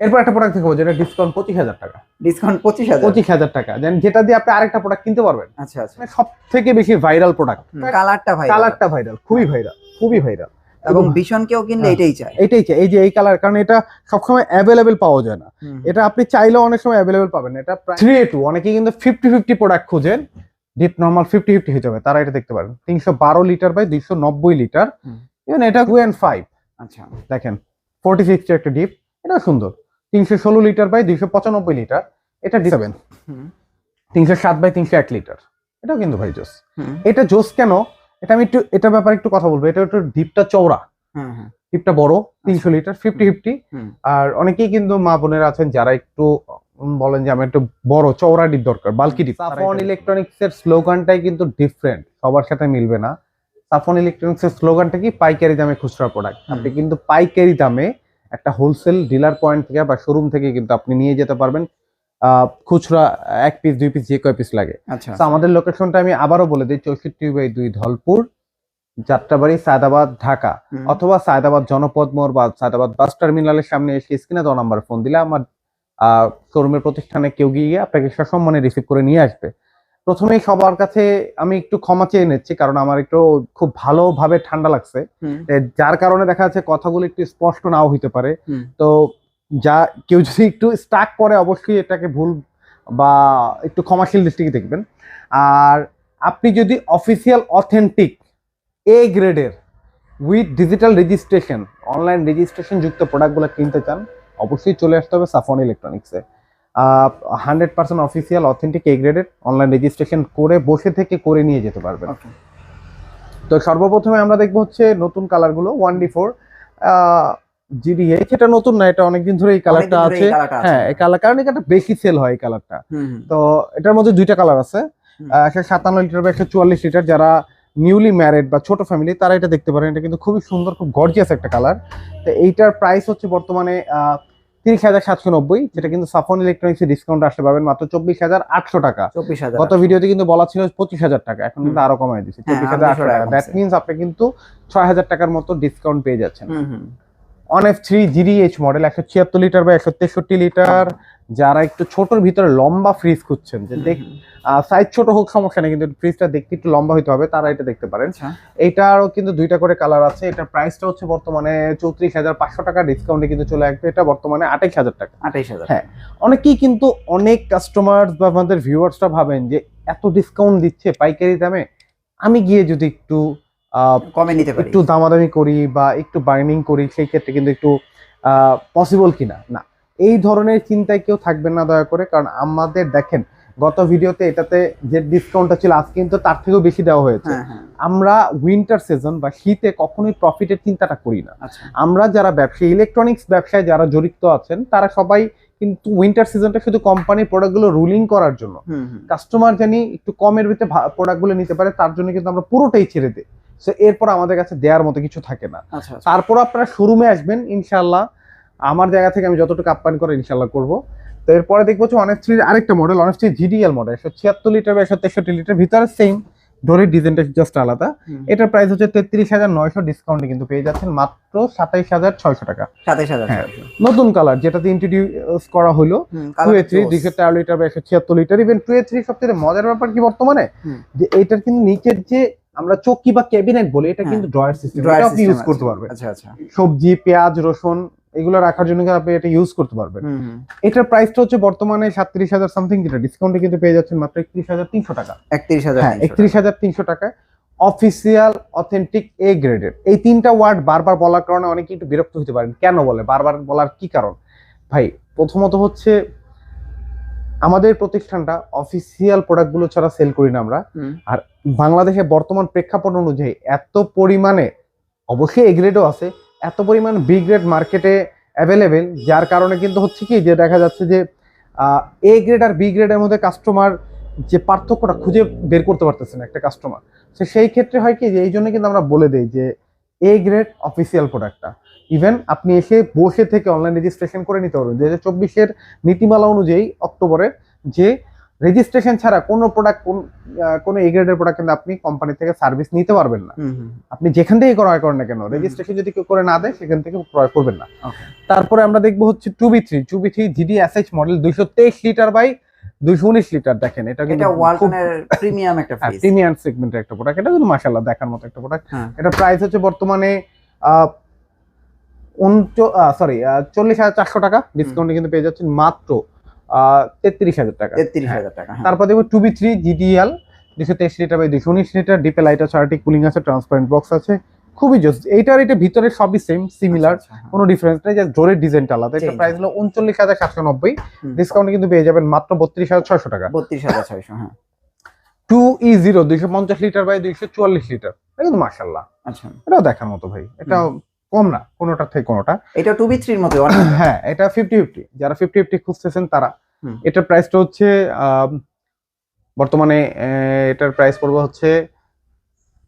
এরপর একটা প্রোডাক্ট দেখাবো যেটা ডিসকাউন্ট পঁচিশ হাজার টাকা। ডিসকাউন্ট পঁচিশ হাজার। পঁচিশ হাজার টাকা দেন যেটা দিয়ে আপনি আরেকটা প্রোডাক্ট কিনতে পারবেন। আচ্ছা আচ্ছা। সব থেকে বেশি ভাইরাল প্রোডাক্ট কালারটা ভাই কালারটা ভাইরাল খুবই ভাইরাল খুবই ভাইরাল এবং ভীষণ কেউ কিনলে হ্যাঁ। এটাই চায় এটাই চাই, এই যে এই কালার কারণ এটা সবসময় অ্যাভেলেবেল পাওয়া যায় না। এটা আপনি চাইলেও অনেক সময় অ্যাভেলেবেল পাবেন। এটা থ্রি টু অনেকে কিন্তু ফিফটি ফিফটি প্রোডাক্ট খুঁজেন ডিপ নর্মাল ফিফটি ফিফটি হয়ে যাবে। তারা এটা দেখতে পারেন। তিনশো বারো লিটার বাই দুইশো নব্বই লিটার ইভেন এটা টু অ্যান্ড ফাইভ আচ্ছা। দেখেন ফোর্টি সিক্সটি একটা ডিপ এটা সুন্দর। তিনশো ষোলো লিটার বাই দুইশো পঁচানব্বই লিটার। এটা সেভেন তিনশো সাত বাই তিনশো এক লিটার। এটাও কিন্তু ভাই জোস। এটা জোস কেন? এটা আমি একটু এটা ব্যাপারে একটু কথা বলব। এটা একটু ডিপটা চওড়া। হুম হুম ডিপটা বড় তিনশো লিটার ফিফটি ফিফটি আর অনেকেই কিন্তু মা বোনেরা আছেন যারা একটু বলেন যে আমার একটু বড় চওড়া ডিপ দরকার বালকি ডিপ। সাফন ইলেকট্রনিক্স এর স্লোগানটাই কিন্তু ডিফারেন্ট সবার সাথে মিলবে না। সাফন ইলেকট্রনিক্স এর স্লোগানটা কি? পাইকারি দামে খুচরা প্রোডাক্ট আপনি কিন্তু পাইকারি দামে একটা হোলসেল ডিলার পয়েন্ট থেকে বা শোরুম থেকে কিন্তু আপনি নিয়ে যেতে পারবেন। খুচরা এক পিস দুই পিস যে কয় পিস লাগে। আচ্ছা। তো আমাদের লোকেশনটা আমি আবারও বলে দিই চৌষট্টি বাই দুই ধলপুর যাত্রাবাড়ি সায়দাবাদ ঢাকা। অথবা সায়দাবাদ জনপদ মোড় বা সায়দাবাদ বাস টার্মিনালের সামনে এসে স্ক্রিনে দেওয়া নাম্বার ফোন দিলে আমার শোরুমের প্রতিষ্ঠানে কেউ গিয়ে আপনাকে সসম্মানে রিসিভ করে নিয়ে আসবে। প্রথমেই সবার কাছে আমি একটু ক্ষমা চেয়ে নিচ্ছি কারণ আমার একটু খুব ভালোভাবে ঠান্ডা লাগছে। যার কারণে দেখা যাচ্ছে কথাগুলো একটু স্পষ্ট নাও হইতে পারে। তো যা কেউ যদি একটু স্টাক করে অবশ্যই এটাকে ভুল বা একটু ক্ষমাশীল দৃষ্টিকে দেখবেন। আর আপনি যদি অফিসিয়াল অথেন্টিক এ গ্রেডের with digital registration online registration যুক্ত প্রোডাক্টগুলো কিনতে চান অবশ্যই চলে আসতে হবে সাফন ইলেকট্রনিক্সে hundred percent official authentic A গ্রেডের অনলাইন রেজিস্ট্রেশন করে বসে থেকে করে নিয়ে যেতে পারবেন। তো সর্বপ্রথমে আমরা দেখব হচ্ছে নতুন কালারগুলো ওয়ান ডি ফোর জিডিএ সেটা নতুন না এটা অনেকদিন ধরে এই কালারটা আছে। হ্যাঁ এই কালার কারণ এটা বেশি সেল হয় এই কালারটা। তো এটার মধ্যে দুইটা কালার আছে। একশো সাতান্ন লিটার বা একশো চুয়াল্লিশ লিটার যারা নিউলি ম্যারিড বা ছোট ফ্যামিলি তারা এটা দেখতে পারেন। এটা কিন্তু খুবই সুন্দর খুব গর্জিয়াস একটা কালার তো এইটার প্রাইস হচ্ছে বর্তমানে তিরিশ হাজার সাতশো নব্বই যেটা কিন্তু সাফন ইলেকট্রনিক্স ডিসকাউন্ট আসতে পারবেন মাত্র চব্বিশ হাজার আটশো টাকা। চব্বিশ হাজার গত ভিডিওতে কিন্তু বলা ছিল পঁচিশ হাজার টাকা এখন কিন্তু আরও কমায় দিচ্ছে হ্যাঁ, চব্বিশ হাজার আটশো টাকা। দ্যাট মিনস আপনি কিন্তু ছয় হাজার টাকার মতো ডিসকাউন্ট পেয়ে যাচ্ছেন। On F three GDH model একশো ছিয়াত্তর লিটার বা একশো তেষট্টি লিটার যারা একটু ছোটর ভিতরে লম্বা ফ্রিজ খুঁজছেন যে দেখ সাইজ ছোট হোক সমস্যা নেই কিন্তু ফ্রিজটা দেখতে একটু লম্বা হতে হবে তারা এটা দেখতে পারেন। আচ্ছা। এইটারও কিন্তু দুইটা করে কালার আছে এটার প্রাইসটা হচ্ছে বর্তমানে চৌত্রিশ হাজার পাঁচশো টাকা ডিসকাউন্টে কিন্তু চলে আসবে এটা বর্তমানে আঠাইশ হাজার টাকা। আঠাইশ হাজার। হ্যাঁ। অনেকেই কিন্তু অনেক কাস্টমার বা আমাদের ভিউয়ার্সরা ভাবেন যে এত ডিসকাউন্ট দিচ্ছে পাইকারি দামে আমি গিয়ে যদি একটু কমে নিতে পারি। একটু দামাদামি করি বা একটু বার্নিং করি সেই ক্ষেত্রে কিন্তু একটু পসিবল কিনা? না। এই ধরনের চিন্তায় কেউ থাকবেন না দয়া করে। কারণ আমাদের দেখেন গত ভিডিওতে এটাতে যে ডিসকাউন্টটা ছিল আজ কিন্তু তার থেকেও বেশি দেওয়া হয়েছে। হ্যাঁ হ্যাঁ। আমরা উইন্টার সিজন বা শীতে কখনোই প্রফিটের চিন্তাটা করি না। আচ্ছা। আমরা যারা ব্যবসায়ী ইলেকট্রনিক্স ব্যবসায় যারা জড়িত আছেন তারা সবাই কিন্তু উইন্টার সিজনটা শুধু কোম্পানির প্রোডাক্টগুলো রুলিং করার জন্য। কাস্টমার জানি একটু কমের ভিতরে প্রোডাক্টগুলো নিতে পারে তার জন্য কিন্তু আমরা পুরোটাই ছেড়ে দিই। সো এরপর আমাদের কাছে দেওয়ার মতো কিছু থাকে না। আচ্ছা আচ্ছা। তারপর আপনারা শোরুমে আসবেন ইনশাল্লাহ আমার জায়গা থেকে আমি যতটুকু আপ্যায়ন করে ইনশাল্লাহ করব। তো এরপরে দেখব হচ্ছে অনেক থ্রির আরেকটা মডেল অনেক থ্রি জিডিএল মডেল একশো ছিয়াত্তর লিটার বা একশো তেষট্টি লিটার ভিতরে সেম ডোরের ডিজাইনটা জাস্ট আলাদা। এটার প্রাইস হচ্ছে তেত্রিশ হাজার নয়শো ডিসকাউন্টে কিন্তু পেয়ে যাচ্ছেন মাত্র সাতাইশ হাজার ছয়শো টাকা। সাতাইশ হাজার হ্যাঁ। নতুন কালার যেটাতে ইন্ট্রোডিউস করা হলো টু এ থ্রি দুইশো তেরো লিটার বা একশো ছিয়াত্তর litre even two A three সবথেকে মজার ব্যাপার কি বর্তমানে? যে এইটার কিন্তু নিচের যে আমরা চৌকি বা ক্যাবিনেট বলি এটা হ্যাঁ। কিন্তু ড্রয়ার সিস্টেম এটা আপনি ইউজ করতে পারবেন। আচ্ছা আচ্ছা। সবজি পেঁয়াজ রসুন এগুলো রাখার জন্য কিন্তু আপনি এটা ইউজ করতে পারবেন। এটার প্রাইসটা হচ্ছে বর্তমানে সাতত্রিশ হাজার সামথিং যেটা ডিসকাউন্টে কিন্তু পেয়ে যাচ্ছেন মাত্র একত্রিশ হাজার তিনশো টাকা। একত্রিশ হাজার হ্যাঁ একত্রিশ হাজার তিনশো টাকায় অফিসিয়াল অথেন্টিক এ গ্রেডের এই তিনটা ওয়ার্ড বারবার বলার কারণে অনেকে একটু বিরক্ত হতে পারেন। কেন বলে? বারবার বলার কি কারণ? ভাই প্রথমত হচ্ছে আমাদের প্রতিষ্ঠানটা অফিসিয়াল প্রোডাক্টগুলো ছাড়া সেল করি না আমরা। হুম। বাংলাদেশে বর্তমান প্রেক্ষাপট অনুযায়ী এত পরিমাণে, অবশ্যই এ গ্রেডও আছে, এত পরিমাণ বি গ্রেড মার্কেটে অ্যাভেলেবেল যার কারণে কিন্তু হচ্ছে কি যে দেখা যাচ্ছে যে এ গ্রেড আর বি গ্রেডের মধ্যে কাস্টমার যে পার্থক্যটা খুঁজে বের করতে পারতেছে না একটা কাস্টমার সে সেই ক্ষেত্রে হয় কি যে এই জন্য কিন্তু আমরা বলে দিই যে এ গ্রেড অফিসিয়াল প্রোডাক্টটা ইভেন আপনি এসে বসে থেকে অনলাইন রেজিস্ট্রেশন করে নিতে পারবেন। দু হাজার চব্বিশের নীতিমালা অনুযায়ী অক্টোবরে যে রেজিস্ট্রেশন ছাড়া কোনো প্রোডাক্ট কোনো এ গ্রেডের প্রোডাক্ট কিন্তু আপনি কোম্পানি থেকে সার্ভিস নিতে পারবেন না। আপনি যেখান থেকে ক্রয় করেন না কেন রেজিস্ট্রেশন যদি কেউ করে না দেয় সেখান থেকে ক্রয় করবেন না। তারপরে আমরা দেখব হচ্ছে two B three two B three GD SH model দুইশো তেইশ লিটার বাই দুইশো উনিশ লিটার দেখেন এটা কিন্তু প্রিমিয়াম একটা প্রিমিয়াম সেগমেন্টের একটা প্রোডাক্ট এটা কিন্তু মাসাল্লাহ দেখার মতো একটা প্রোডাক্ট হ্যাঁ। এটা প্রাইস হচ্ছে বর্তমানে সরি চল্লিশ হাজার চারশো টাকা। ডিসকাউন্টে কিন্তু পেয়ে যাচ্ছেন মাত্র তেত্রিশ হাজার টাকা। তেত্রিশ হ্যাঁ। হাজার টাকা হ্যাঁ। তারপর দেখব টু বি থ্রি জিডিএল দুশো তেইশ লিটার বাই দুশো উনিশ লিটার ডিপে লাইট আছে কুলিং আছে ট্রান্সপারেন্ট বক্স আছে। খুবই জোস। এইটার এটা ভিতরে সবই সেম সিমিলার আচ্ছা, আচ্ছা, কোনো ডিফারেন্স নেই জাস্ট জোরের ডিজাইনটা আলাদা। এটা প্রাইস হলো উনচল্লিশ হাজার সাতশো নব্বই। ডিসকাউন্টে কিন্তু পেয়ে যাবেন মাত্র বত্রিশ হাজার ছয়শো টাকা। হ্যাঁ। বত্রিশ হাজার ছয়শো হ্যাঁ। টু ই জিরো দুইশো পঞ্চাশ লিটার বাই দুইশো চুয়াল্লিশ লিটার। এটা কিন্তু মার্শাল্লাহ আচ্ছা। এটাও দেখার মতো ভাই। এটা কম না কোনোটার থেকে কোনোটা। এটা টু বি থ্রির মতো হ্যাঁ এটা ফিফটি ফিফটি যারা ফিফটি ফিফটি খুঁজতেছেন তারা। এটার প্রাইসটা হচ্ছে বর্তমানে এটার প্রাইস পড়বে হচ্ছে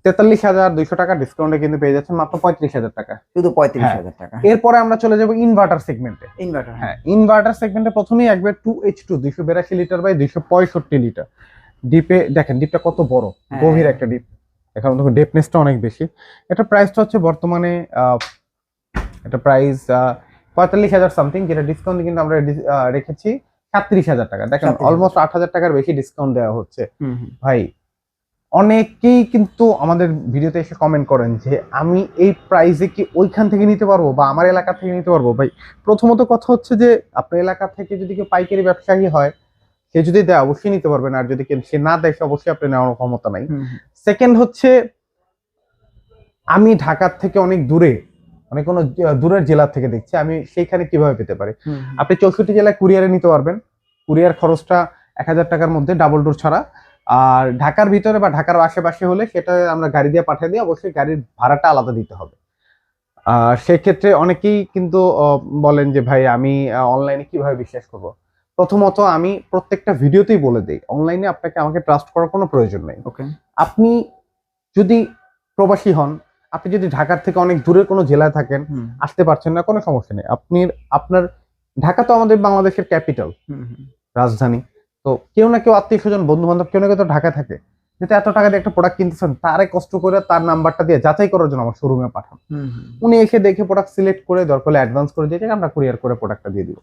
তেতাল্লিশ হাজার দুইশো টাকা। ডিসকাউন্টে কিন্তু পেয়ে যাচ্ছেন মাত্র পঁয়ত্রিশ হাজার টাকা। শুধু পঁয়ত্রিশ হ্যাঁ। হাজার টাকা। এরপরে আমরা চলে যাব ইনভার্টার সেগমেন্টে ইনভার্টার হ্যাঁ। হ্যাঁ ইনভার্টার সেগমেন্টে প্রথমেই একবার টু এইচ টু দুইশো বিরাশি লিটার বাই দুইশো পঁয়ষট্টি লিটার ডিপে দেখেন ডিপটা কত বড়। হ্যাঁ। গভীর একটা ডিপ এখানে দেখুন ডেপনেসটা অনেক বেশি। এটা প্রাইসটা হচ্ছে বর্তমানে এটা প্রাইস পঁয়তাল্লিশ হাজার সামথিং যেটা ডিসকাউন্ট কিন্তু আমরা রেখেছি সাতত্রিশ হাজার টাকা। দেখেন অলমোস্ট আট হাজার টাকার বেশি ডিসকাউন্ট দেওয়া হচ্ছে। ভাই অনেকেই কিন্তু আমাদের ভিডিওতে এসে কমেন্ট করেন যে আমি এই প্রাইসে কি ওইখান থেকে নিতে পারব বা আমার এলাকা থেকে নিতে পারব? ভাই প্রথমত কথা হচ্ছে যে আপনার এলাকা থেকে যদি কেউ পাইকারি ব্যবসায়ী হয় সে যদি দেয় অবশ্যই নিতে পারবেন। আর যদি সে না দেয় সে অবশ্যই আপনি নেওয়ার ক্ষমতা নাই। সেকেন্ড হচ্ছে আমি ঢাকার থেকে অনেক দূরে মানে কোনো দূরের জেলা থেকে দেখছি আমি সেইখানে কীভাবে পেতে পারি। আপনি চৌষট্টি জেলায় কুরিয়ারে নিতে পারবেন। কুরিয়ার খরচটা এক হাজার টাকার মধ্যে ডাবল ডোর ছাড়া। আর ঢাকার ভিতরে বা ঢাকার আশেপাশে হলে সেটা আমরা গাড়ি দিয়ে পাঠিয়ে দিই অবশ্যই গাড়ির ভাড়াটা আলাদা দিতে হবে। আর সেক্ষেত্রে অনেকেই কিন্তু বলেন যে ভাই আমি অনলাইনে কীভাবে বিশ্বাস করব? প্রথমত আমি প্রত্যেকটা ভিডিওতেই বলে দিই অনলাইনে আপনাকে আমাকে ট্রাস্ট করার কোনো প্রয়োজন নেই। আপনি যদি প্রবাসী হন আপনি যদি ঢাকার থেকে অনেক দূরের কোনো জেলায় থাকেন আসতে পারছেন না কোনো সমস্যা নেই। আপনি আপনার ঢাকা তো আমাদের বাংলাদেশের ক্যাপিটাল। রাজধানী। তো কেউ না কেউ আত্মীয় স্বজন বন্ধু বান্ধব কেউ না কেউ তো ঢাকায় থাকে। যেটা এত টাকা দিয়ে একটা প্রোডাক্ট কিনতেছেন তারে কষ্ট করে তার নাম্বারটা দিয়ে যাচাই করার জন্য আমার শোরুমে পাঠান। উনি এসে দেখে প্রোডাক্ট সিলেক্ট করে দরকার হলে অ্যাডভান্স করে দিয়ে আমরা কুরিয়ার করে প্রোডাক্টটা দিয়ে দিব।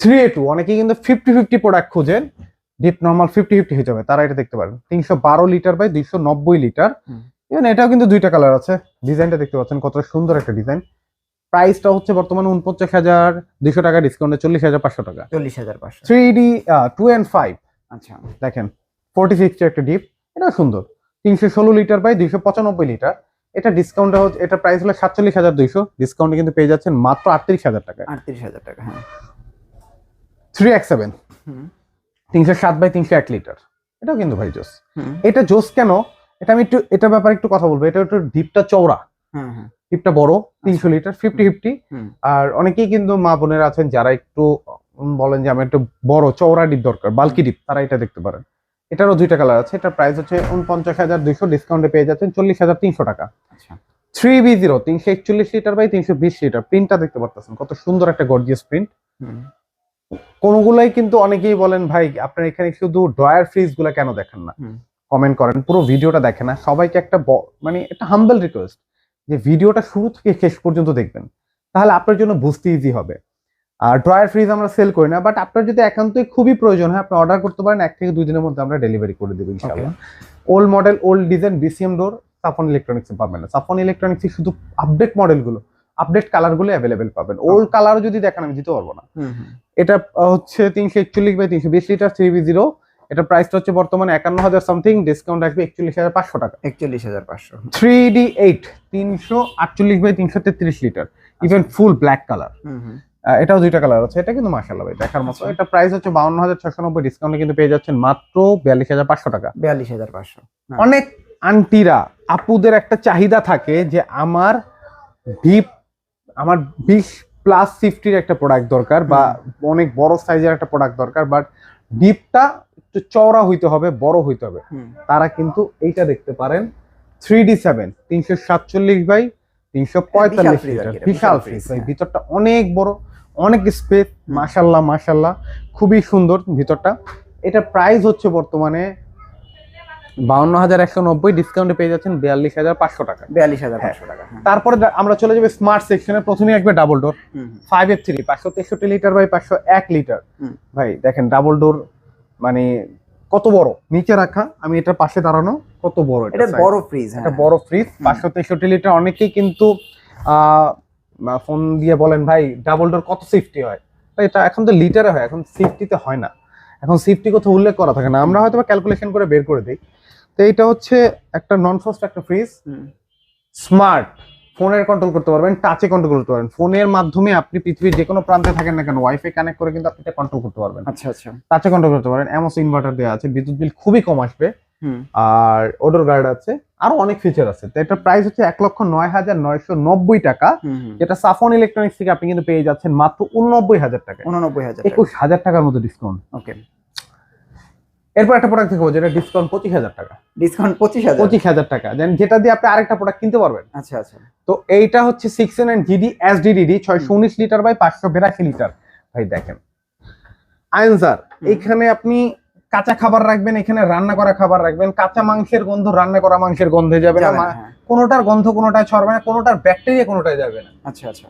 থ্রি এ টু অনেকেই কিন্তু ফিফটি ফিফটি প্রোডাক্ট খুঁজেন ডিপ নর্মাল ফিফটি ফিফটি হয়ে যাবে তারা এটা দেখতে পারেন তিনশো বারো লিটার বাই দুইশো নব্বই লিটার ইভেন এটাও কিন্তু দুইটা কালার আছে ডিজাইনটা দেখতে পাচ্ছেন কত সুন্দর একটা ডিজাইন প্রাইসটা হচ্ছে বর্তমানে উনপঞ্চাশ হাজার দুইশো টাকা ডিসকাউন্টে চল্লিশ হাজার পাঁচশো টাকা। চল্লিশ হাজার পাঁচশো। Three D two and five আচ্ছা দেখেন ফোর্টি সিক্সটি একটা ডিপ এটা সুন্দর। তিনশো ষোলো লিটার বাই দুইশো পঁচানব্বই লিটার এটা ডিসকাউন্ট হচ্ছে এটা প্রাইস হলো সাতচল্লিশ হাজার দুইশো ডিসকাউন্টে কিন্তু পেয়ে যাচ্ছেন মাত্র আটত্রিশ হাজার টাকা আটত্রিশ হাজার টাকা হ্যাঁ। থ্রি এক্স সেভেন তিনশো সাত বাই তিনশো এক লিটার। এটাও কিন্তু ভাই জোস। এটা জোস কেন? এটা আমি একটু এটা ব্যাপারে একটু কথা বলব। এটা একটু ডিপটা চওড়া। ডিপটা বড় তিনশো লিটার ফিফটি ফিফটি আর অনেকেই কিন্তু মা বোনেরা আছেন যারা একটু বলেন যে আমার একটু বড় চওড়া ডিপ দরকার বালকি ডিপ তারা এটা দেখতে পারেন। এটারও দুইটা কালার আছে। এটার প্রাইস হচ্ছে উনপঞ্চাশ হাজার দুইশো। ডিসকাউন্টে পেয়ে যাচ্ছেন চল্লিশ হাজার তিনশো টাকা। আচ্ছা। থ্রি বি জিরো তিনশো একচল্লিশ লিটার বাই তিনশো বিশ লিটার। প্রিন্টটা দেখতে পারতেছেন। কত সুন্দর একটা গর্জিয়াস প্রিন্ট হুম। কোনগুলাই কিন্তু অনেকেই বলেন ভাই আপনার এখানে শুধু ড্রয়ার ফ্রিজগুলা কেন দেখেন না? কমেন্ট করেন পুরো ভিডিওটা দেখেন না। সবাইকে একটা মানে একটা হাম্বল রিকোয়েস্ট যে ভিডিওটা শুরু থেকে শেষ পর্যন্ত দেখবেন। তাহলে আপনার জন্য বুঝতে ইজি হবে। আর ড্রয়ার ফ্রিজ আমরা সেল করি না বাট আপনার যদি একান্তই খুবই প্রয়োজন হয় আপনি অর্ডার করতে পারেন এক থেকে দুই দিনের মধ্যে আমরা ডেলিভারি করে দেবো ইনশাআল্লাহ। Old model old design BCM door Safon electronics পাবেন না সাফন ইলেকট্রনিক্স শুধু আপডেট মডেলগুলো আপডেট কালারগুলো অ্যাভেলেবেল পাবেন। ওল্ড কালার যদি দেখেন আমি দিতে পারব না। এটা হচ্ছে তিনশো একচল্লিশ বাই তিনশো বিশ লিটার থ্রি বি জিরো এটা প্রাইসটা হচ্ছে বর্তমানে একান্ন হাজার সামথিং ডিসকাউন্ট আসবে একচল্লিশ হাজার পাঁচশো টাকা। একচল্লিশ হাজার পাঁচশো। থ্রি ডি এইট তিনশো আটচল্লিশ বাই তিনশো তেত্রিশ litre even full black colour এটাও দুইটা কালার আছে। এটা কিন্তু মাসাল্লাহ ভাই দেখার মতো। আচ্ছা। এটা প্রাইস হচ্ছে বাউন্ন হাজার ছশো নব্বই ডিসকাউন্টে কিন্তু পেয়ে যাচ্ছেন মাত্র বিয়াল্লিশ হাজার পাঁচশো টাকা। বিয়াল্লিশ হাজার পাঁচশো। অনেক আন্টিরা আপুদের একটা চাহিদা থাকে যে আমার ডিপ আমার বিশ প্লাস ফিফটির একটা প্রোডাক্ট দরকার বা অনেক বড় সাইজের একটা প্রোডাক্ট দরকার বাট ডিপটা একটু চওড়া হইতে হবে বড় হইতে হবে। তারা কিন্তু এইটা দেখতে পারেন থ্রি ডি সেভেন তিনশো সাতচল্লিশ বাই তিনশো পঁয়তাল্লিশ লিটার বিশাল ফ্রিজ হ্যাঁ। ভিতরটা অনেক বড় অনেক স্পেস মাশাল্লাহ মাশাল্লাহ খুবই সুন্দর ভিতরটা। এটা প্রাইস হচ্ছে বর্তমানে বাউন্ন হাজার একশো নব্বই ডিসকাউন্টে পেয়ে যাচ্ছেন বিয়াল্লিশ হাজার পাঁচশো টাকা। বিয়াল্লিশ হাজার পাঁচশো টাকা হ্যাঁ। তারপরে আমরা চলে যাব স্মার্ট সেকশনে প্রথমে একবার double door. Five F three পাঁচশো তেষট্টি লিটার বাই পাঁচশো এক লিটার। ভাই দেখেন ডাবল ডোর মানে কত বড়? নিচে রাখা আমি এটার পাশে দাঁড়ানো কত বড় এটা। বড় ফ্রিজ হ্যাঁ। একটা বড় ফ্রিজ পাঁচশো তেষট্টি লিটার অনেকেই কিন্তু ফোন দিয়ে বলেন ভাই ডাবল ডোর কত সেফটি হয়? এটা এখন তো লিটারে হয় এখন সেফটিতে হয় না। এখন সেফটি কোথাও উল্লেখ করা থাকে না। আমরা হয়তো ক্যালকুলেশন করে বের করে দিই। তো এইটা হচ্ছে একটা নন ফ্রস্ট একটা ফ্রিজ স্মার্ট ফোনের কন্ট্রোল করতে পারবেন টাচে কন্ট্রোল করতে পারবেন। ফোনের মাধ্যমে আপনি পৃথিবীর যে কোনো প্রান্তে থাকেন না কেন ওয়াইফাই কানেক্ট করে কিন্তু আপনি এটা কন্ট্রোল করতে পারবেন। আচ্ছা আচ্ছা। টাচে কন্ট্রোল করতে পারেন এমন ইনভার্টার দেওয়া আছে বিদ্যুৎ বিল খুবই কম আসবে। আর ওডোর গার্ড আছে আরও অনেক ফিচার আছে। তো এটার প্রাইস হচ্ছে এক লক্ষ নয় হাজার নয়শো নব্বই টাকা। যেটা সাফন ইলেকট্রনিক্স থেকে আপনি কিন্তু পেয়ে যাচ্ছেন মাত্র উননব্বই হাজার টাকা উননব্বই হাজার একুশ হাজার টাকার মতো ডিসকাউন্ট ওকে এরপর একটা প্রোডাক্ট দেখাবো যেটা ডিসকাউন্ট পঁচিশ হাজার টাকা। ডিসকাউন্ট পঁচিশ হাজার। পঁচিশ হাজার টাকা। দেন যেটা দিয়ে আপনি আরেকটা প্রোডাক্ট কিনতে পারবেন। আচ্ছা আচ্ছা। তো এইটা হচ্ছে six N GD S DD ছয়শো উনিশ লিটার বাই পাঁচশো বিরাশি লিটার ভাই দেখেন। আনসার এখানে আপনি কাঁচা খাবার রাখবেন এখানে রান্না করা খাবার রাখবেন। কাঁচা মাংসের গন্ধ রান্না করা মাংসের গন্ধে যাবে না। হ্যাঁ। কোনোটার গন্ধ কোনোটায় ছড়বে না কোনোটার ব্যাকটেরিয়া কোনোটায় যাবে না। আচ্ছা আচ্ছা।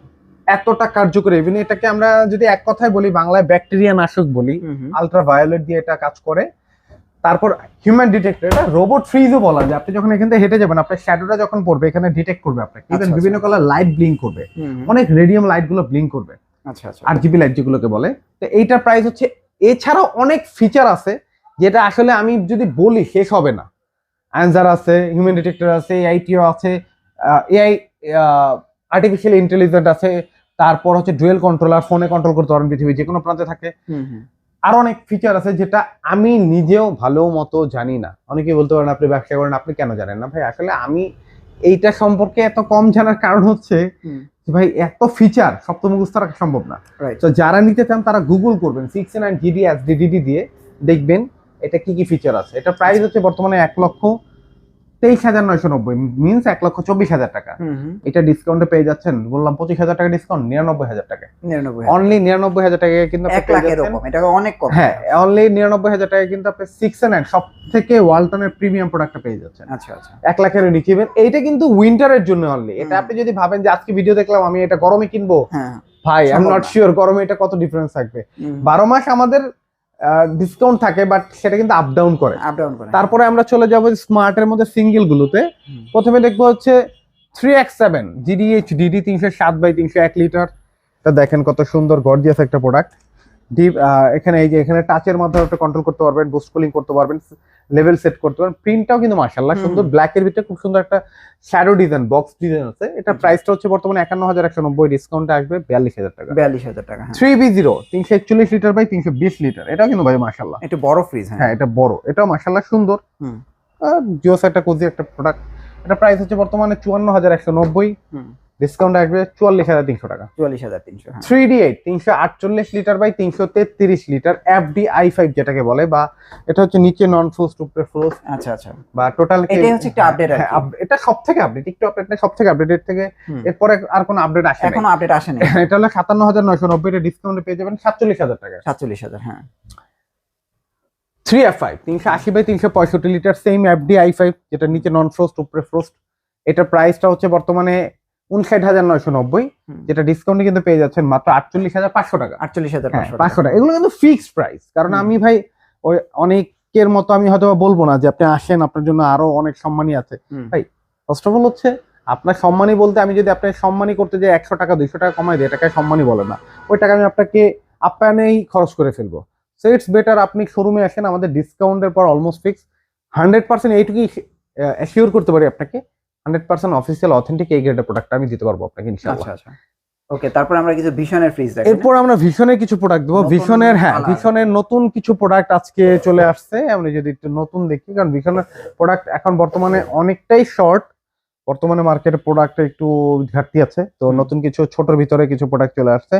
এতটা কার্যকরী। ইভেন এটাকে আমরা যদি এক কথায় বলি বাংলায় ব্যাকটেরিয়া নাশক বলি হুম হুম। আলট্রা ভায়োলেট দিয়ে এটা কাজ করে। তারপর হিউম্যান ডিটেক্টর এটা রোবট ফ্রিজও বলা যায়। আপনি যখন এখান থেকে হেঁটে যাবেন আপনার শ্যাডোটা যখন পড়বে এখানে ডিটেক্ট করবে আপনাকে। ইভেন আচ্ছা, বিভিন্ন কালার লাইট ব্লিঙ্ক করবে। অনেক রেডিয়াম লাইটগুলো ব্লিঙ্ক করবে। আচ্ছা আচ্ছা। আর জিবি লাইট যেগুলোকে বলে। তো এইটার প্রাইস হচ্ছে এছাড়াও অনেক ফিচার আছে যেটা আসলে আমি যদি বলি শেষ হবে না। অ্যান্সার আছে হিউম্যান ডিটেক্টর আছে এআইটিও আছে এআই আর্টিফিশিয়াল ইন্টেলিজেন্ট আছে তারপর হচ্ছে ডুয়েল কন্ট্রোলার ফোনে কন্ট্রোল করতে পারেন পৃথিবীর যে কোনো প্রান্তে থাকে। আরও অনেক ফিচার আছে যেটা আমি নিজেও ভালো মতো জানি না। অনেকেই বলতে পারেন আপনি ব্যবসা করেন আপনি কেন জানেন না? ভাই আসলে আমি এইটা সম্পর্কে এত কম জানার কারণ হচ্ছে ভাই এত ফিচার সপ্তমুখস্থ রাখা সম্ভব না. তো যারা নিতে চান তারা গুগল করবেন six nine GD S DD দিয়ে দেখবেন এটা কি কি ফিচার আছে। এটা প্রাইস হচ্ছে বর্তমানে এক লক্ষ তেইশ হাজার নয়শো নব্বই মিনস এক লক্ষ চব্বিশ হাজার টাকা। এটা ডিসকাউন্টে পেয়ে যাচ্ছেন বললাম পঁচিশ হাজার টাকা ডিসকাউন্ট নিরানব্বই হাজার টাকা। অনলি নিরানব্বই হাজার টাকা কিন্তু অনেক কম। হ্যাঁ অনলি নিরানব্বই হাজার টাকা কিন্তু আপনি সিক্স নাইন সব থেকে ওয়ালটনের প্রিমিয়াম প্রোডাক্টটা পেয়ে যাচ্ছেন। আচ্ছা আচ্ছা। এক লাখের নিচে even এইটা কিন্তু উইন্টারের জন্য অনলি এটা আপনি যদি ভাবেন যে আজকে ভিডিও দেখলাম আমি এটা গরমে কিনবো? হ্যাঁ ভাই আই এম নট শিওর গরমে এটা কত ডিফারেন্স থাকবে। বারো মাস আমাদের ডিসকাউন্ট থাকে বাট সেটা কিন্তু আপ ডাউন করে। আপডাউন করে। তারপরে আমরা চলে যাব স্মার্টের মধ্যে সিঙ্গেল গুলোতে। প্রথমে দেখব হচ্ছে three X seven GDH DD তিনশো সাত বাই তিনশো এক লিটার এটা দেখেন কত সুন্দর গর্জিয়াস একটা প্রোডাক্ট ডিপ এখানে এই যে এখানে টাচের মাধ্যমে একটা কন্ট্রোল করতে পারবেন বুস্ট কুলিং করতে পারবেন। লেভেল সেট করতে পারবেন প্রিন্টটাও কিন্তু মার্শাল্লাহ সুন্দর। ব্ল্যাক এর ভিতরে খুব সুন্দর একটা শ্যাডো ডিজাইন বক্স ডিজাইন আছে। এটা। প্রাইসটা হচ্ছে বর্তমানে একান্ন হাজার একশো নব্বই ডিসকাউন্টে আসবে বিয়াল্লিশ হাজার টাকা। বিয়াল্লিশ হাজার টাকা থ্রি বি জিরো তিনশো একচল্লিশ লিটার বাই তিনশো বিশ লিটার এটাও কিন্তু ভাই মার্শাল্লাহ এটা বড় ফ্রিজ হ্যাঁ। হ্যাঁ এটা বড়। এটাও মার্শাল্লাহ সুন্দর। হুম। জিও একটা কোজি একটা প্রোডাক্ট এটা প্রাইস হচ্ছে বর্তমানে চুয়ান্ন হাজার একশো নব্বই। হুম। ডিসকাউন্ট আসবে চুয়াল্লিশ হাজার তিনশো টাকা। চুয়াল্লিশ হাজার তিনশো হ্যাঁ। থ্রি ডি এইট তিনশো আটচল্লিশ লিটার বাই তিনশো তেত্রিশ litre F D I five যেটাকে বলে বা এটা হচ্ছে নিচে নন ফ্রোস্ট উপরে ফ্রোস্ট আচ্ছা আচ্ছা। বা টোটাল এটাই হচ্ছে একটু update আর কি। এটা সব থেকে আপডেট একটু আপডেট সব থেকে আপডেট এর থেকে এরপরে আর কোনো আপডেট আসে এখনও আপডেট আসেনি এটা হলো সাতান্ন হাজার নয়শো নব্বই ডিসকাউন্টে পেয়ে যাবেন সাতচল্লিশ হাজার টাকা। সাতচল্লিশ হাজার হ্যাঁ। থ্রি এফ ফাইভ তিনশো আশি বাই তিনশো পঁয়ষট্টি litre same FD I five যেটা নিচে নন ফ্রোস্ট উপরে ফ্রোস্ট এটার প্রাইসটা হচ্ছে বর্তমানে উনষাট হাজার নয়শো নব্বই। যেটা ডিসকাউন্টে কিন্তু পেয়ে যাচ্ছেন মাত্র আটচল্লিশ হাজার পাঁচশো টাকা। আটচল্লিশ হাজার হ্যাঁ পাঁচশো পাঁচশো টাকা। এগুলো কিন্তু ফিক্সড প্রাইস কারণ আমি ভাই ওই অনেকের মতো আমি হয়তো বলব না যে আপনি আসেন আপনার জন্য আরও অনেক সম্মানই আছে। ভাই ফার্স্ট অফ অল হচ্ছে আপনার সম্মানই বলতে আমি যদি আপনাকে সম্মানই করতে যাই একশো টাকা দুইশো টাকা কমাই দিই এটাকে সম্মানই বলে না। ওই টাকা আমি আপনাকে আপ্যায়নেই খরচ করে ফেলব। সো ইটস বেটার আপনি শোরুমে আসেন আমাদের ডিসকাউন্টের পর অলমোস্ট ফিক্স হান্ড্রেড পার্সেন্ট এইটুকুই অ্যাসিওর করতে পারি আপনাকে। হান্ড্রেড পার্সেন্ট অফিসিয়াল অথেন্টিক এই গ্রেডের প্রোডাক্ট আমি দিতে পারব আপনাকে ইনশাআল্লাহ। আচ্ছা। আচ্ছা ওকে তারপর আমরা কিছু ভীষণের ফ্রিজ দেখেন এরপর আমরা ভীষণের কিছু প্রোডাক্ট দেবো। ভীষণের হ্যাঁ। ভীষণের নতুন কিছু প্রোডাক্ট আজকে চলে আসছে। আমরা যদি একটু নতুন দেখি কারণ ভীষণের প্রোডাক্ট এখন বর্তমানে অনেকটাই শর্ট বর্তমানে মার্কেটে প্রোডাক্ট একটু ঘাটতি আছে। তো নতুন কিছু ছোটর ভিতরে কিছু প্রোডাক্ট চলে আসছে।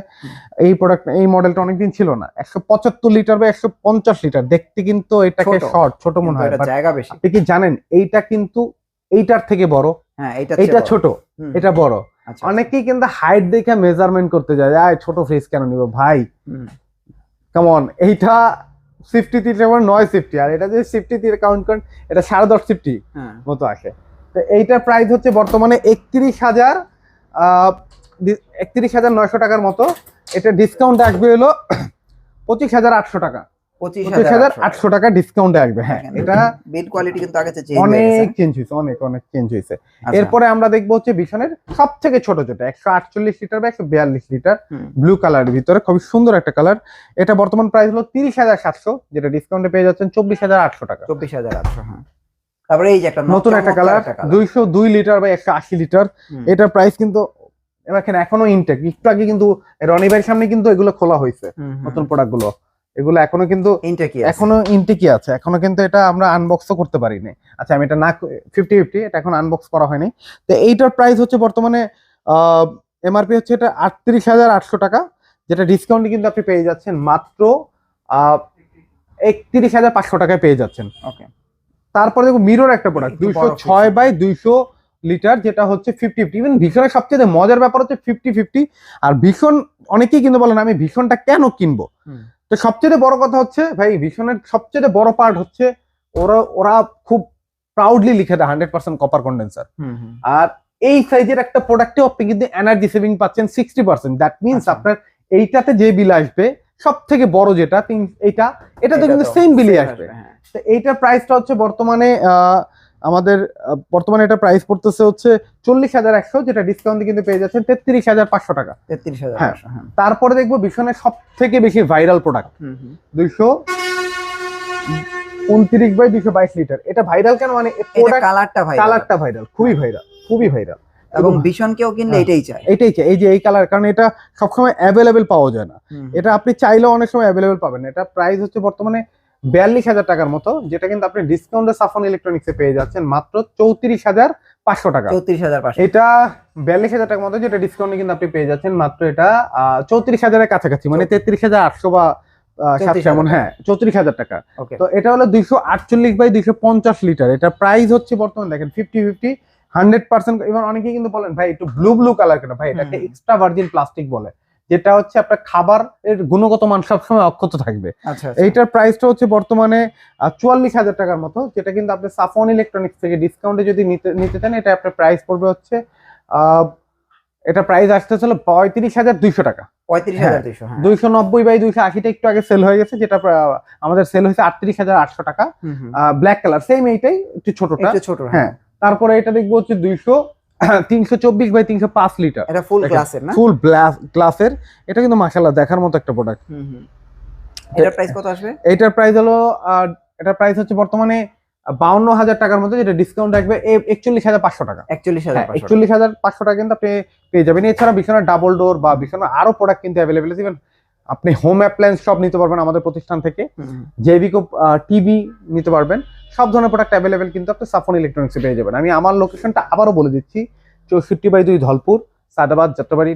এই প্রোডাক্ট এই মডেলটা অনেকদিন ছিল না। একশো পঁচাত্তর লিটার বা একশো পঞ্চাশ লিটার দেখতে কিন্তু এটাকে। শর্ট ছোট মনে হয়। জায়গা বেশি। আপনি কি জানেন এইটা কিন্তু এইটার থেকে বড়। হ্যাঁ এইটা এইটা ছোট এটা বড়। আচ্ছা, অনেকেই কিন্তু হাইট দেখে মেজারমেন্ট করতে যায় আয় ছোট ফ্রিজ কেন নিব ভাই? কেমন এইটা সিফটি আমার নয় সিফটি আর এটা যদি সিফটি দিয়ে কাউন্ট করেন এটা সাড়ে দশ সিফটি হ্যাঁ। মতো আসে। তো এইটার প্রাইস হচ্ছে বর্তমানে একত্রিশ হাজার একত্রিশ হাজার নয়শো টাকার মতো। এটা ডিসকাউন্ট আসবে হলো পঁচিশ হাজার আটশো টাকা। পঁচিশ পঁচিশ হাজার আটশো টাকা ডিসকাউন্ট আসবে হ্যাঁ এটা বিল কোয়ালিটি কিন্তু আগে চেঞ্জ অনেক চেঞ্জ অনেক অনেক চেঞ্জ আচ্ছা। এরপরে আমরা দেখব হচ্ছে বিশনের সব ছোট যেটা লিটার বা একশো বিয়াল্লিশ লিটার হুম। ব্লু কালারের ভিতরে খুবই সুন্দর একটা কালার এটা বর্তমান প্রাইস হলো তিরিশ হাজার সাতশো যেটা ডিসকাউন্টে পেয়ে যাচ্ছেন টাকা। হ্যাঁ। তারপরে এই যে একটা নতুন একটা কালার colour। দুইশো দুই লিটার বা একশো আশি লিটার এটার প্রাইস কিন্তু এখানে এখনও ইনটেক একটু আগে কিন্তু রনি ভাইয়ের সামনে কিন্তু এগুলো খোলা হয়েছে। নতুন প্রোডাক্টগুলো। এগুলো এখনও কিন্তু ইনটা কি আছে? এখনও ইনটেকই আছে। এখনও কিন্তু এটা আমরা আনবক্সও করতে পারিনি। আচ্ছা আমি এটা না ফিফটি ফিফটি এটা এখন আনবক্স করা হয়নি। তো এইটার প্রাইস হচ্ছে বর্তমানে এমআরপি হচ্ছে এটা আটত্রিশ হাজার আটশো টাকা যেটা ডিসকাউন্টে কিন্তু আপনি পেয়ে যাচ্ছেন মাত্র একত্রিশ হাজার পাঁচশো টাকায় পেয়ে যাচ্ছেন। ওকে তারপরে দেখো মিরর একটা প্রোডাক্ট দুইশো ছয় বাই দুইশো লিটার যেটা হচ্ছে ফিফটি ফিফটি ইভেন ভীষণের সবচেয়ে মজার ব্যাপার হচ্ছে ফিফটি ফিফটি আর ভীষণ অনেকেই কিন্তু বলেন আমি ভীষণটা কেন কিনবো। তো সবচেয়ে বড় কথা হচ্ছে ভাই ভীষণের সবচেয়ে বড় পার্ট হচ্ছে ওরা ওরা খুব প্রাউডলি লিখে দেয় হান্ড্রেড পার্সেন্ট কপার কন্ডেন্সার। আর এই সাইজের একটা প্রোডাক্টে আপনি কিন্তু এনার্জি সেভিং পাচ্ছেন সিক্সটি পার্সেন্ট দ্যাট মিনস। আপনার এইটাতে যে বিল আসবে সব থেকে বড় যেটা এইটা এটাতে এটা কিন্তু সেম বিলই আসবে হ্যাঁ। তো এইটার প্রাইসটা হচ্ছে বর্তমানে আহ, আমাদের বর্তমানে এটা প্রাইস পড়তেছে হচ্ছে চল্লিশ হাজার একশো যেটা ডিসকাউন্টে কিন্তু পেয়ে যাচ্ছেন তেত্রিশ হাজার পাঁচশো টাকা। তেত্রিশ হাজার হ্যাঁ। হ্যাঁ। তারপরে দেখব ভীষণের সব থেকে বেশি ভাইরাল প্রোডাক্ট। দুইশো উনত্রিশ বাই দুইশো বাইশ লিটার এটা ভাইরাল কেন? মানে কালারটা ভাই কালারটা ভাইরাল খুবই ভাইরাল খুবই ভাইরাল এবং ভীষণ কেউ কিনলে হ্যাঁ। এটাই চায়। এটাই চাই, এই যে এই কালার কারণ এটা সবসময় অ্যাভেলেবেল পাওয়া যায় না। এটা আপনি চাইলেও অনেক সময় অ্যাভেলেবেল পাবেন এটা প্রাইস হচ্ছে বর্তমানে বিয়াল্লিশ হাজার টাকার মতো যেটা কিন্তু আপনি ডিসকাউন্টে সাফন ইলেকট্রনিক্সে পেয়ে যাচ্ছেন মাত্র চৌত্রিশ হাজার পাঁচশো টাকা। চৌত্রিশ হাজার এটা বিয়াল্লিশ হাজার টাকার মতো যেটা ডিসকাউন্টে কিন্তু আপনি পেয়ে যাচ্ছেন মাত্র এটা চৌত্রিশ হাজারের কাছাকাছি মানে তেত্রিশ হাজার আটশো বা সাতশো হ্যাঁ চৌত্রিশ হাজার টাকা। তো এটা হলো দুইশো আটচল্লিশ বাই দুইশো পঞ্চাশ লিটার। এটা প্রাইস হচ্ছে বর্তমানে দেখেন ফিফটি ফিফটি হান্ড্রেড পার্সেন্ট এবার অনেকেই কিন্তু বলেন ভাই একটু ব্লু ব্লু কালার কেন? ভাই এটাকে। এক্সট্রা ভার্জিন প্লাস্টিক বলে। যেটা হচ্ছে আপনার খাবার এর গুণগত মান সবসময় অক্ষত থাকবে। আচ্ছা আচ্ছা। এইটার প্রাইসটা হচ্ছে বর্তমানে চুয়াল্লিশ হাজার টাকার মতো যেটা কিন্তু আপনি সাফন ইলেকট্রনিক্স থেকে ডিসকাউন্টে যদি নিতে চান এটা আপনার প্রাইস পড়বে হচ্ছে এটা প্রাইস আসতে হলো পঁয়ত্রিশ হাজার দুইশো টাকা। দুইশো হ্যাঁ। দুইশো নব্বই বাই দুইশো আশিটা একটু আগে সেল হয়ে গেছে যেটা আমাদের সেল হয়েছে আটত্রিশ হাজার আটশো টাকা। ব্ল্যাক কালার সেম এইটাই একটু ছোটটা। ছোট হ্যাঁ। হ্যাঁ। তারপরে এটা দেখব হচ্ছে দুইশো তিনশো চব্বিশ বাই তিনশো পাঁচ লিটার এটা ফুল দেখেন, ক্লাসের না? ফুল গ্লাসের এটা কিন্তু দেখার মতো একটা প্রোডাক্ট। এটার প্রাইস কত আসবে? এইটার প্রাইস হলো আহ, এটার প্রাইস হচ্ছে বর্তমানে বাউন্ন হাজার টাকার মতো যেটা ডিসকাউন্ট রাখবে একচল্লিশ হাজার পাঁচশো টাকা। একচল্লিশ হাজার পাঁচশো একচল্লিশ হাজার পাঁচশো টাকা কিন্তু আপনি পেয়ে যাবেন। এছাড়া বিছানা ডাবল ডোর বা বিছানা আরও প্রোডাক্ট কিন্তু অ্যাভেলেবেল ইভেন আপনি হোম অ্যাপ্লায়েন্স সব নিতে পারবেন আমাদের প্রতিষ্ঠান থেকে। জেবিকো টিভি নিতে পারবেন। সব ধরনের প্রোডাক্ট অ্যাভেলেবেল কিন্তু আপনি সাফন ইলেকট্রনিক্সে পেয়ে যাবেন। আমি আমার লোকেশনটা আবারও বলে দিচ্ছি, চৌষট্টি বাই দুই ধলপুর, সাদাবাদ, যাত্রাবাড়ি।